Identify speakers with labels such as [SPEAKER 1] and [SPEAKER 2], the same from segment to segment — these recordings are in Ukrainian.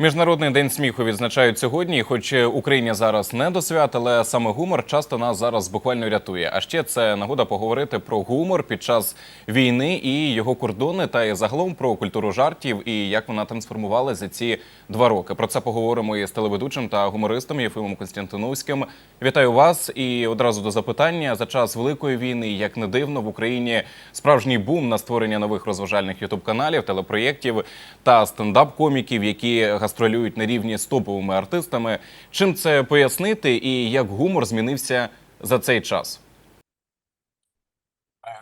[SPEAKER 1] Міжнародний день сміху відзначають сьогодні. Хоч Україні зараз не до свят, але саме гумор часто нас зараз буквально рятує. А ще це нагода поговорити про гумор під час війни і його кордони, та й загалом про культуру жартів і як вона трансформувалася за ці два роки. Про це поговоримо із телеведучим та гумористом Єфимом Константиновським. Вітаю вас і одразу до запитання за час великої війни, як не дивно, в Україні справжній бум на створення нових розважальних ютуб-каналів, телепроєктів та стендап-коміків, які гастролюють на рівні з топовими артистами. Чим це пояснити і як гумор змінився за цей час?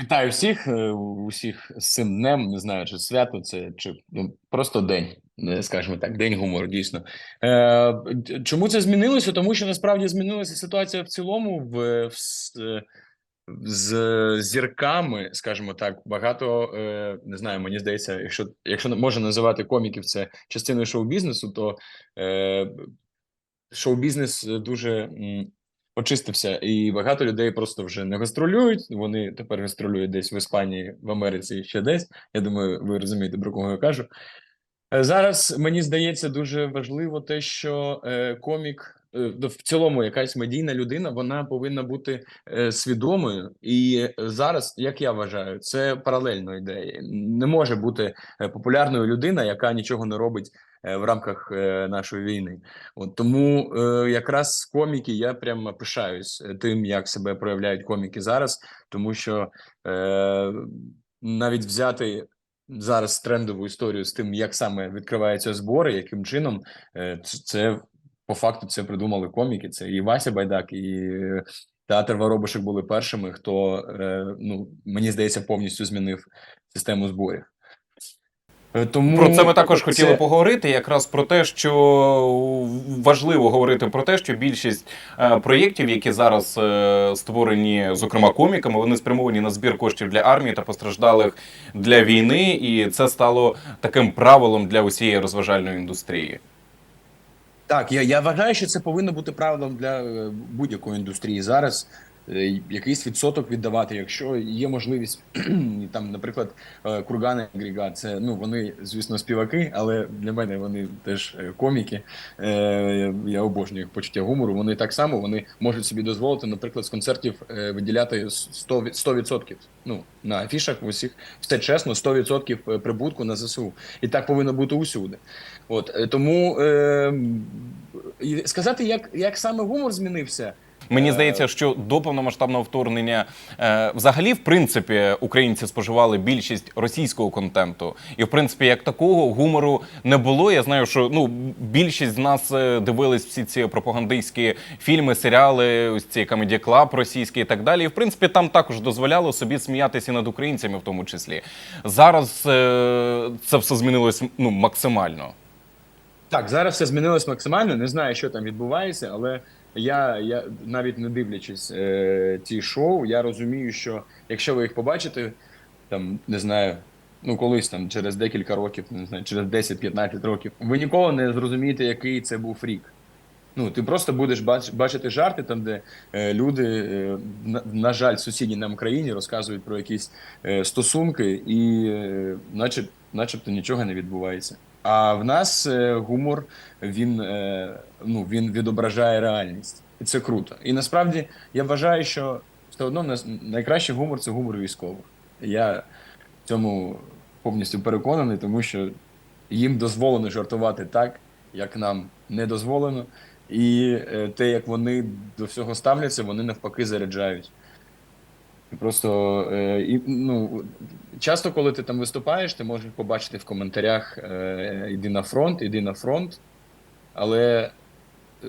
[SPEAKER 2] Вітаю всіх, е, усіх з цим днем. Не знаю, чи свято це чи ну просто день, е, скажімо так, день гумору. Дійсно. Е, чому це змінилося? Тому що насправді змінилася ситуація в цілому в, в е, з зірками, скажімо так, багато е, не знаю. Мені здається, якщо якщо можна називати коміків це частиною шоу-бізнесу, то е, шоу-бізнес дуже очистився, і багато людей просто вже не гастролюють. Вони тепер гастролюють десь в Іспанії, в Америці ще десь. Я думаю, ви розумієте, про кого я кажу. Е, Зараз мені здається дуже важливо те, що комік в цілому якась медійна людина, вона повинна бути е, свідомою. І зараз, як я вважаю, це паралельно йде. Не може бути е, популярною людина, яка нічого не робить е, в рамках е, нашої війни. От тому е, якраз коміки я прямо пишаюсь е, тим, як себе проявляють коміки зараз, тому що е, навіть взяти зараз трендову історію з тим, як саме відкриваються збори, яким чином е, це по факту це придумали коміки. Це і Вася Байдак, і е, театр Воробушек були першими, хто е, ну мені здається повністю змінив систему зборів. Е, Тому
[SPEAKER 1] Про це ми також
[SPEAKER 2] це-
[SPEAKER 1] хотіли поговорити. Якраз про те, що важливо говорити про те, що більшість е, проєктів, які зараз е, створені, зокрема коміками, вони спрямовані на збір коштів для армії та постраждалих для війни, і це стало таким правилом для усієї розважальної індустрії.
[SPEAKER 2] Так, я, я вважаю, що це повинно бути правилом для е, будь-якої індустрії зараз. Е, Якийсь відсоток віддавати, якщо є можливість, там, наприклад, е, Курган Агрегат, це ну вони, звісно, співаки, але для мене вони теж е, коміки. Я обожнюю їх почуття гумору. Вони так само вони можуть собі дозволити, наприклад, з концертів виділяти 100%, від- 100%. Ну на афішах усіх все чесно, 100% прибутку на ЗСУ, і так повинно бути усюди. От тому е, сказати, як, як саме гумор змінився.
[SPEAKER 1] Мені здається, що до повномасштабного вторгнення е, взагалі, в принципі, українці споживали більшість російського контенту, і в принципі, як такого гумору не було. Я знаю, що ну більшість з нас е, дивились всі ці пропагандистські фільми, серіали, ось ці Comedy Club російські і так далі. І в принципі, там також дозволяло собі сміятися над українцями, в тому числі. Зараз е, це все змінилось ну максимально.
[SPEAKER 2] Так, зараз все змінилось максимально. Не знаю, що там відбувається, але я, я навіть не дивлячись е, ці шоу, я розумію, що якщо ви їх побачите, там не знаю. Ну, колись там через декілька років, не знаю, через 10-15 років, ви ніколи не зрозумієте, який це був рік. Ну, ти просто будеш бач, бачити жарти там, де е, люди, е, на, на жаль, сусідній нам країні розказують про якісь е, стосунки, і е, начеб, начебто нічого не відбувається. А в нас е, гумор він, е, ну, він відображає реальність, і це круто. І насправді я вважаю, що все одно найкращий гумор це гумор військових. Я в цьому повністю переконаний, тому що їм дозволено жартувати так, як нам не дозволено. І е, те, як вони до всього ставляться, вони навпаки заряджають. Просто е, і, ну, часто, коли ти там виступаєш, ти можеш побачити в коментарях е, на фронт, іди на фронт. Але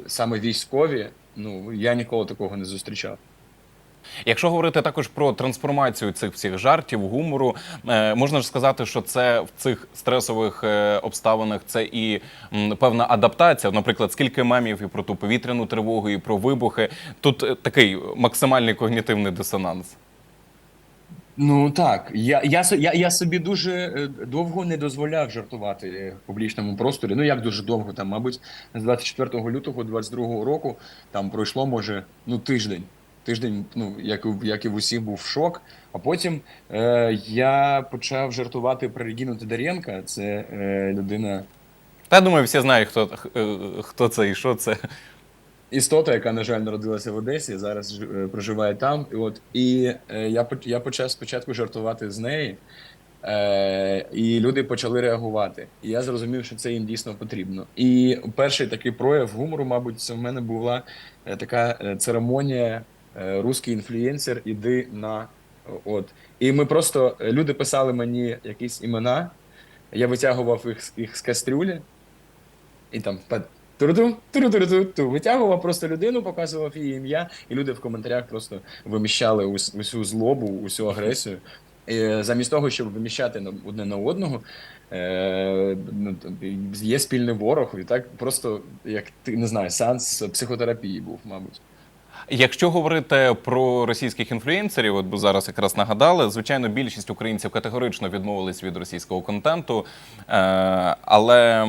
[SPEAKER 2] саме військові, ну я ніколи такого не зустрічав.
[SPEAKER 1] Якщо говорити також про трансформацію цих всіх жартів, гумору, е, можна ж сказати, що це в цих стресових е, обставинах це і певна адаптація. Наприклад, скільки мемів і про ту повітряну тривогу, і про вибухи. Тут е, такий максимальний когнітивний дисонанс.
[SPEAKER 2] Ну так, я, я, я, я собі дуже е, довго не дозволяв жартувати е, в публічному просторі. Ну як дуже довго, там, мабуть, з 24 лютого 22 року там пройшло, може, ну тиждень. Тиждень, ну як, як і в усіх був шок. А потім е, я почав жартувати про Регіну Тодоренка. Це е, людина
[SPEAKER 1] Та думаю, всі знають, хто, е, хто це і що це.
[SPEAKER 2] Істота, яка, на жаль, народилася в Одесі, зараз е, проживає там. І от і е, я я почав спочатку жартувати з неї, е, і люди почали реагувати. І я зрозумів, що це їм дійсно потрібно. І перший такий прояв гумору, мабуть, це в мене була е, така церемонія Руський інфлюєнсер, іди на от. І ми просто люди писали мені якісь імена. Я витягував їх, їх з кастрюлі, і там па- туру туру ту витягував просто людину, показував її ім'я, і люди в коментарях просто виміщали ус- усю злобу, усю агресію. І замість того, щоб виміщати одне на одного, е, ну, є спільний ворог, і так просто як ти не знаю, сеанс психотерапії був, мабуть.
[SPEAKER 1] Якщо говорити про російських інфлюєнсерів, от зараз якраз нагадали, звичайно, більшість українців категорично відмовились від російського контенту, е, але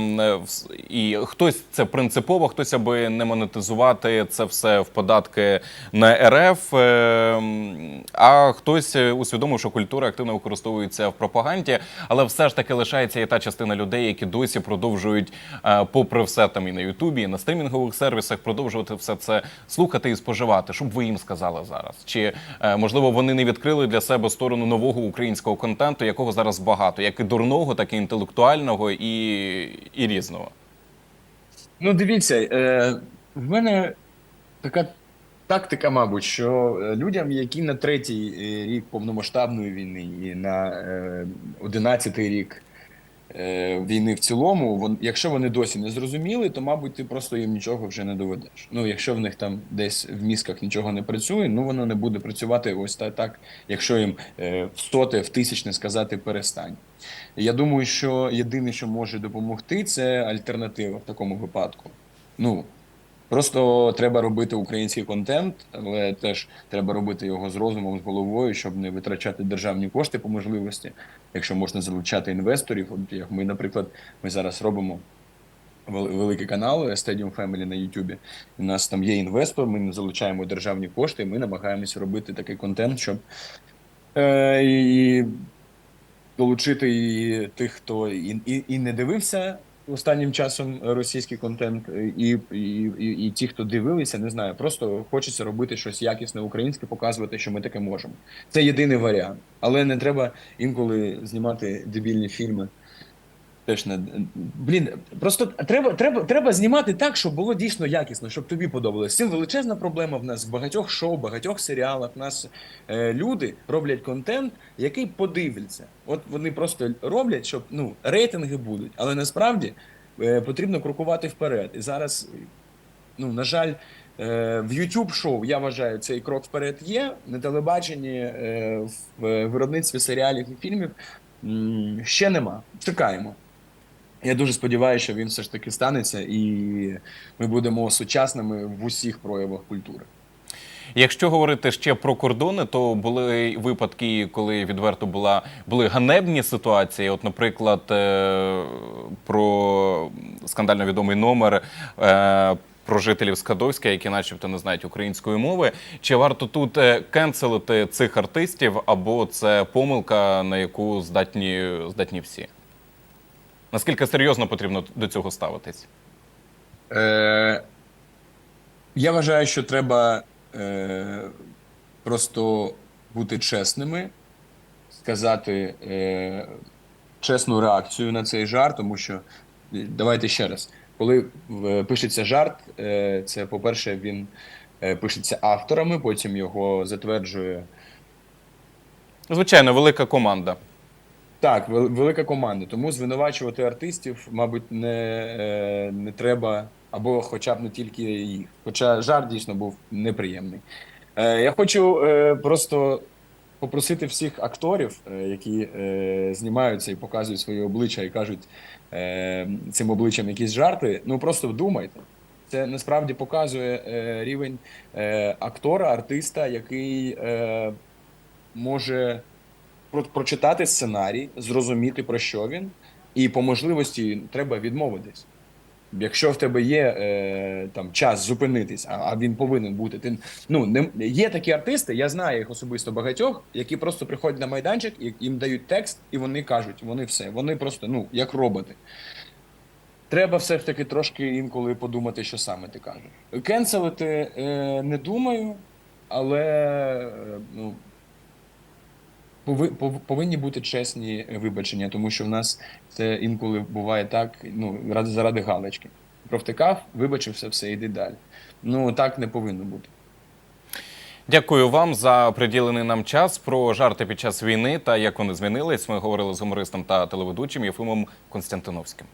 [SPEAKER 1] і хтось це принципово, хтось аби не монетизувати це все в податки на РФ, е, а хтось усвідомив, що культура активно використовується в пропаганді, але все ж таки лишається і та частина людей, які досі продовжують, е, попри все там і на Ютубі, і на стрімінгових сервісах, продовжувати все це слухати і споживати. Щоб ви їм сказали зараз? Чи е, можливо вони не відкрили для себе сторону нового українського контенту, якого зараз багато, як і дурного, так і інтелектуального, і, і різного?
[SPEAKER 2] Ну, дивіться, е, в мене така тактика, мабуть, що е, людям, які на третій е, рік повномасштабної війни і на одинадцятий рік війни в цілому, якщо вони досі не зрозуміли, то, мабуть, ти просто їм нічого вже не доведеш. Ну, якщо в них там десь в мізках нічого не працює, ну воно не буде працювати ось та- так, якщо їм е, в соте, в тисячне сказати перестань. Я думаю, що єдине, що може допомогти, це альтернатива в такому випадку. Ну просто треба робити український контент, але теж треба робити його з розумом, з головою, щоб не витрачати державні кошти по можливості, якщо можна залучати інвесторів. От як ми, наприклад, ми зараз робимо. Великий канал Stadium Family на YouTube. У нас там є інвестор, ми залучаємо державні кошти, і ми намагаємося робити такий контент, щоб е, і долучити і тих, хто і, і, і не дивився останнім часом російський контент, і, і, і, і ті, хто дивилися, не знаю, просто хочеться робити щось якісне українське, показувати, що ми таке можемо. Це єдиний варіант, але не треба інколи знімати дебільні фільми. Теж не блін, просто треба, треба, треба знімати так, щоб було дійсно якісно, щоб тобі подобалось. Цим величезна проблема в нас в багатьох шоу, багатьох серіалах. В нас е, люди роблять контент, який подивляться. От вони просто роблять, щоб ну рейтинги будуть, але насправді е, потрібно крокувати вперед. І зараз, ну на жаль, е, в YouTube шоу я вважаю, цей крок вперед є. На телебаченні, е, в виробництві серіалів і фільмів ще нема. Чекаємо. Я дуже сподіваюся, що він все ж таки станеться, і ми будемо сучасними в усіх проявах культури.
[SPEAKER 1] Якщо говорити ще про кордони, то були випадки, коли відверто була були ганебні ситуації. От, наприклад, е, про скандально відомий номер. е, Про жителів Скадовська, які, начебто, не знають української мови, чи варто тут е, кенселити цих артистів, або це помилка, на яку здатні здатні всі? Наскільки серйозно потрібно до цього ставитись?
[SPEAKER 2] Е, я вважаю, що треба е, просто бути чесними, сказати е, чесну реакцію на цей жарт, тому що е, давайте ще раз, коли пишеться жарт, е, це, по-перше, він е, пишеться авторами, потім його затверджує
[SPEAKER 1] Звичайно, велика команда.
[SPEAKER 2] Так, велика команда. Тому звинувачувати артистів, мабуть, не, е, не треба, або хоча б не тільки їх. Хоча жарт дійсно був неприємний. Е, Я хочу е, просто попросити всіх акторів, які знімаються і показують свої обличчя і кажуть цим обличчям якісь жарти. Ну просто вдумайте. Це насправді показує рівень актора, артиста, який може про- прочитати сценарій, зрозуміти про що він, і по можливості треба відмовитись. Якщо в тебе є е, там час зупинитись, а, а він повинен бути. Ти ну не є такі артисти, я знаю їх особисто багатьох, які просто приходять на майданчик, і їм дають текст, і вони кажуть, вони все, вони просто ну як роботи. треба все ж таки трошки інколи подумати, що саме ти кажеш. Кенселити е, не думаю, але е, ну, повинні бути чесні вибачення, тому що в нас це інколи буває так, ну, ради, заради галочки. Провтикав, вибачився, все, йди далі. Ну, так не повинно бути.
[SPEAKER 1] Дякую вам за приділений нам час про жарти під час війни та як вони змінились. Ми говорили з гумористом та телеведучим Єфимом Константиновським.